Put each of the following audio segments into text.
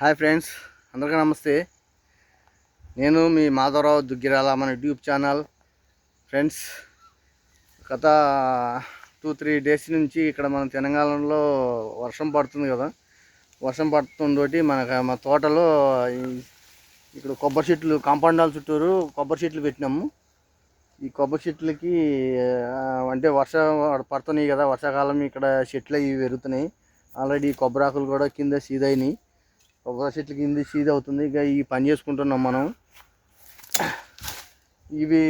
Hi friends అందరికీ నమస్తే. నేను మీ మాధవరావు దుగ్గిరాల మన యూట్యూబ్ ఛానల్. ఫ్రెండ్స్ గత టూ త్రీ డేస్ నుంచి ఇక్కడ మన తెలంగాణలో వర్షం పడుతుంది కదా. వర్షం పడుతుందోటి మన మా తోటలో ఇక్కడ కొబ్బరి చెట్లు కాంపౌండ్ వాల్ చుట్టూరు కొబ్బరి చెట్లు పెట్టినాము. ఈ కొబ్బరి చెట్లకి అంటే వర్షం పడుతున్నాయి కదా వర్షాకాలం ఇక్కడ చెట్లు అవి పెరుగుతున్నాయి. ఆల్రెడీ కొబ్బరి ఆకులు కూడా కింద సీదైనాయి. కొబ్బరి చెట్ల కింద సీజ్ అవుతుంది. ఇక ఈ పని చేసుకుంటున్నాం మనం. ఇవి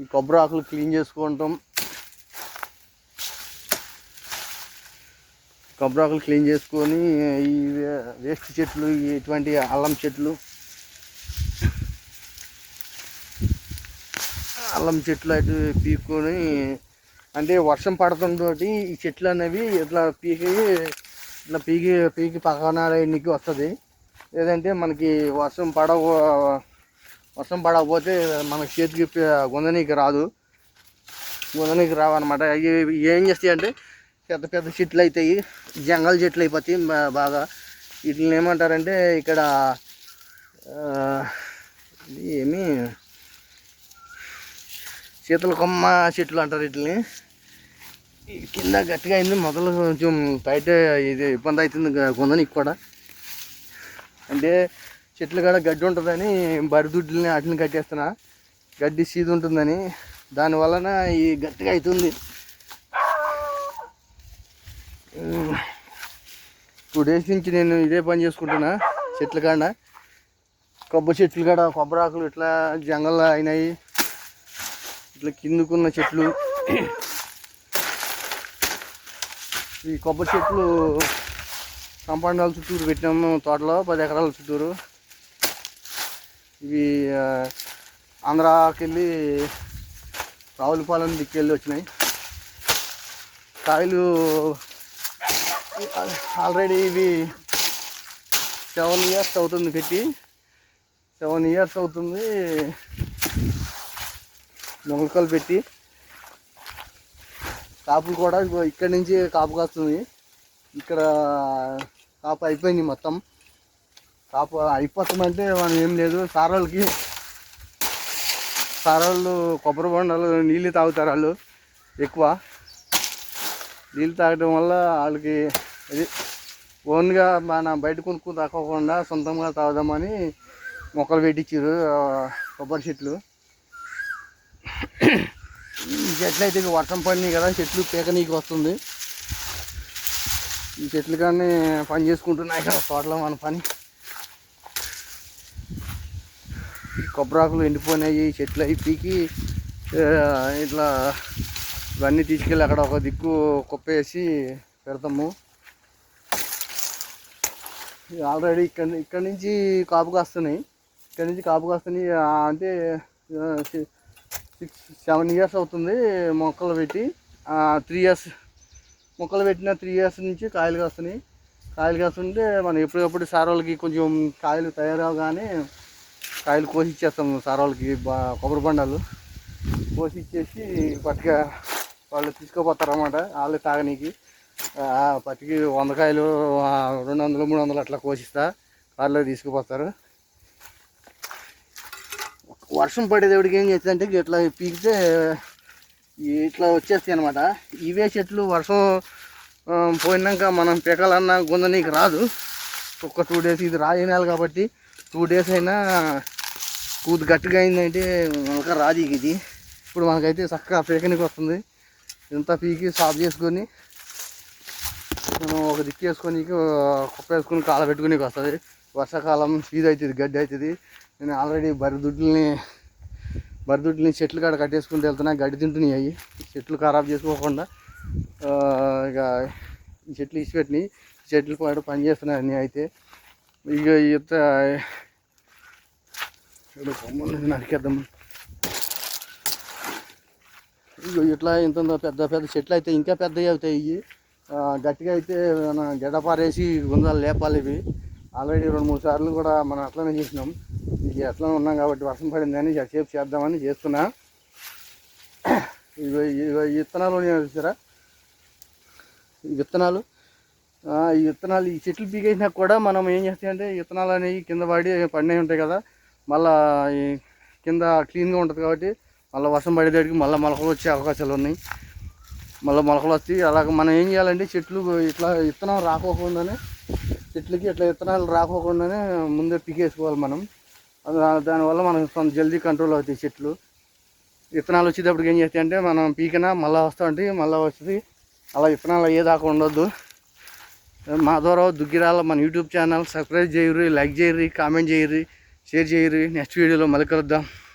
ఈ కొబ్బరి ఆకులు క్లీన్ చేసుకుంటాం. కొబ్బరి ఆకులు క్లీన్ చేసుకొని ఈ వేస్ట్ చెట్లు ఇటువంటి అల్లం చెట్లు అల్లం చెట్లు అటు పీక్కొని అంటే వర్షం పడుతుందోటి ఈ చెట్లు అనేవి ఇట్లా పీకి ఇట్లా పీకి పీకి పక్కన ఎన్నికి వస్తుంది. లేదంటే మనకి వర్షం పడవ వర్షం పడకపోతే మనకి చేతికి గుందనీకి రాదు. గుందనీకి రావన్నమాట. అవి ఏం చేస్తాయి అంటే పెద్ద పెద్ద చెట్లు అవుతాయి జంగల్ చెట్లు అయిపోతాయి బాగా. వీటిని ఏమంటారంటే ఇక్కడ ఏమి? శీతల కొమ్మ చెట్లు అంటారు వీటిని. కింద గట్టిగా అయింది. మొదలు కొంచెం బయట ఇది ఇబ్బంది అవుతుంది కొందనికి కూడా. అంటే చెట్లు కాడ గడ్డి ఉంటుందని బరిదుడ్లని వాటిని కట్టేస్తున్నా. గడ్డి సీదు ఉంటుందని. దాని వలన ఈ గట్టిగా అవుతుంది. టూ డేస్ నుంచి నేను ఇదే పని చేసుకుంటున్నా చెట్ల కాడ. కొబ్బరి చెట్లు కాడ కొబ్బరాకులు ఇట్లా జంగల్ అయినాయి. ఇట్లా కిందకున్న చెట్లు. ఈ కొబ్బరి చెట్లు కాంపౌండ్ వాళ్ళ చుట్టూరు పెట్టినాము తోటలో పది ఎకరాల చుట్టూరు. ఇవి ఆ, ఆంధ్రాకి వెళ్ళి రావులపాలెం దిక్కెళ్ళి వచ్చినాయి. కాయలు ఆల్రెడీ ఇవి సెవెన్ ఇయర్స్ అవుతుంది పెట్టి. సెవెన్ ఇయర్స్ అవుతుంది. మొలకలు పెట్టి. కాపులు కూడా ఇక్కడ ఇక్కడి నుంచి కాపు కాస్తుంది. ఇక్కడ కాపు అయిపోయింది మొత్తం. కాపు అయిపోతుందంటే మనం ఏం లేదు. సారోళ్ళకి వాళ్ళు కొబ్బరి బొండాలు నీళ్ళు తాగుతారు వాళ్ళు ఎక్కువ. నీళ్ళు తాగడం వల్ల వాళ్ళకి అది ఓన్గా మన బయట కొనుక్కు తాకోకుండా సొంతంగా తాగుదామని మొక్కలు పెట్టించారు కొబ్బరి చెట్లు. చెట్లు అయితే ఇక వర్షం పడినాయి కదా చెట్లు పీకనీకి వస్తుంది. ఈ చెట్లు కానీ పని చేసుకుంటున్నాయి కదా తోటలో మన పని. ఈ కొబ్బరాకులు ఎండిపోయినాయి చెట్లు అవి పీకి ఇట్లా ఇవన్నీ తీసుకెళ్ళి అక్కడ ఒక దిక్కు కుప్పేసి పెడతాము. ఆల్రెడీ ఇక్కడ ఇక్కడ నుంచి కాపు కాస్తున్నాయి. ఇక్కడ నుంచి కాపు కాస్తున్నాయి అంటే సిక్స్ సెవెన్ ఇయర్స్ అవుతుంది మొక్కలు పెట్టి. త్రీ ఇయర్స్ మొక్కలు పెట్టిన త్రీ ఇయర్స్ నుంచి కాయలు కాస్తున్నాయి. కాయలు కాస్తుంటే మనం ఎప్పుడప్పుడు సార్ వాళ్ళకి కొంచెం కాయలు తయారవగానే కాయలు కోసి ఇచ్చేస్తాం సార్ వాళ్ళకి బా కొబ్బరి బండాలు. కోసి ఇచ్చేసి పట్టుక వాళ్ళు తీసుకుపోతారు అన్నమాట వాళ్ళు తాగనీకి. పట్టుకి వంద కాయలు రెండు వందలు మూడు వందలు అట్లా కోసిస్తా. వాళ్ళు తీసుకుపోతారు. వర్షం పడేదేవుడికి ఏం చేస్తుందంటే ఇట్లా పీకితే ఇట్లా వచ్చేస్తాయి అనమాట ఇవే చెట్లు వర్షం పోయినాక మనం పీకాలన్నా గుందనీకి రాదు. ఒక్క టూ డేస్ ఇది రాయి నెల కాబట్టి టూ డేస్ అయినా కూతు గట్టిగా అయిందంటే మనక రాదు ఇది. ఇప్పుడు మనకైతే చక్కగా పీకనికి వస్తుంది. ఇంత పీకి సాఫ్ చేసుకొని మనం ఒక దిక్కు వేసుకొని కుప్ప వేసుకొని కాల పెట్టుకునేకి వస్తుంది. వర్షాకాలం ఇది అవుతుంది గడ్డి అవుతుంది. నేను ఆల్రెడీ బరిదుడ్లని బరిదుడ్లని చెట్లు కాడ కట్టేసుకుంటూ వెళ్తున్నా గడ్డి తింటున్నాయి అవి. చెట్లు ఖరాబ్ చేసుకోకుండా ఇక చెట్లు ఇచ్చిపెట్టినాయి చెట్లు పాటు పని చేస్తున్నాయి అన్నీ అయితే. ఇక ఈత ఇక్కడ కొమ్మలు నరికేద్దాం ఇగో ఇట్లా ఇంత పెద్ద పెద్ద చెట్లు అయితే ఇంకా పెద్దవి అవుతాయి ఇవి. గట్టిగా అయితే మన గడ్డపారేసి గుంజాలు లేపాలి ఇవి. ఆల్రెడీ రెండు మూడు సార్లు కూడా మనం అట్లనే చేసినాం. ఇది అట్లనే ఉన్నాం కాబట్టి వర్షం పడిందని సేపు చేద్దామని చేస్తున్నా. ఇవి ఈ విత్తనాలు నేను చూసారా? ఈ విత్తనాలు ఈ విత్తనాలు ఈ చెట్లు పీకేసినా కూడా మనం ఏం చేస్తామంటే విత్తనాలు అనేవి కింద పడి పడినవి ఉంటాయి కదా మళ్ళా ఈ కింద క్లీన్గా ఉంటుంది కాబట్టి మళ్ళీ వర్షం పడేదానికి మళ్ళీ మొలకలు వచ్చే అవకాశాలు ఉన్నాయి. మళ్ళీ మొలకలు వస్తాయి అలాగ మనం ఏం చేయాలంటే చెట్లు ఇట్లా విత్తనం రాకోకుండానే చెట్లకి ఇట్లా విత్తనాలు రాకోకుండానే ముందే పీకేసుకోవాలి మనం. దానివల్ల మనం కొంత జల్దీ కంట్రోల్ అవుతాయి చెట్లు. విత్తనాలు వచ్చేటప్పటికి ఏం చేస్తాయి అంటే మనం పీకినా మళ్ళీ వస్తూ ఉంటాయి మళ్ళీ వస్తుంది. అలా విత్తనాలు అయ్యే దాకా ఉండొద్దు. మా ద్వారా దుగ్గిరాల మన యూట్యూబ్ ఛానల్ సబ్స్క్రైబ్ చేయరు లైక్ చేయరు కామెంట్ చేయరు షేర్ చేయరు. నెక్స్ట్ వీడియోలో మళ్ళీ కలుద్దాం.